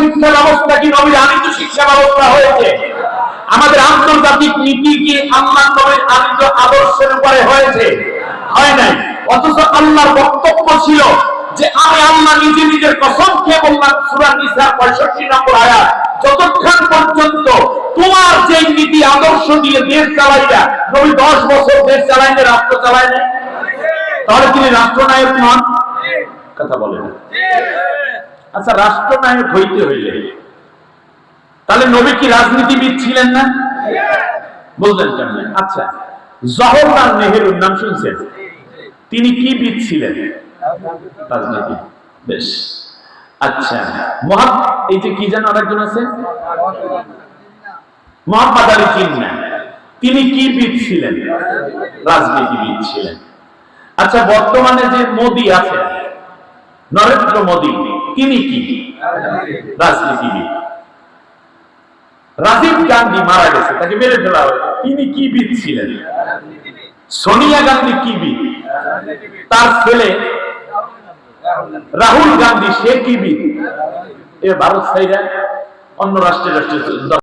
শিক্ষা ব্যবস্থা কি নবীর আনিত শিক্ষা ব্যবস্থা হয়েছে? আমাদের আন্তর্জাতিক নীতি কি নবীর আনিত আদর্শের উপরে হয়েছে? হয় নাই। অথচ আল্লাহর বক্তব্য ছিল যে আমি আল্লাহ নিজে নিজের কসম খেয়ে বললাম, সূরা নিসার 65 নম্বর আয়াত, যতক্ষণ পর্যন্ত তোমার যে নীতি আদর্শ দিয়ে দেশ চালাইয়া, নবী 10 বছর দেশ চালাইলে রাষ্ট্র চালায় না তাহলে তিনি রাষ্ট্রনায়ক নন? কথা বলেন আচ্ছা রাষ্ট্রনায়ক হইতে হইলে। তাহলে নবী কি রাজনীতিবিদ ছিলেন না? বলতেন কেন আচ্ছা জওহরলাল নেহেরুর নাম শুনছেন? তিনি কি বিদ ছিলেন? রাজনীতি। বেশ। আচ্ছা মহাত এই যে কি যেন আরেকজন আছে? মোহাম্মদ আলী জিন্না। তিনি কি বিদ ছিলেন? রাজনীতিবিদ ছিলেন। আচ্ছা বর্তমানে যে মোদি আছে নরেন্দ্র মোদি তিনি কি? রাজনীতিবিদ। রাজীব গান্ধী মারা গেছে, তাকে মেরে ফেলা হয়েছে। তিনি কি বিদ ছিলেন? সোনিয়া গান্ধী কি বিদ? তার ছেলে রাহুল গান্ধী, সে কি বিদ? এ ভারত সাইরা অন্য রাষ্ট্রের রাষ্ট্রের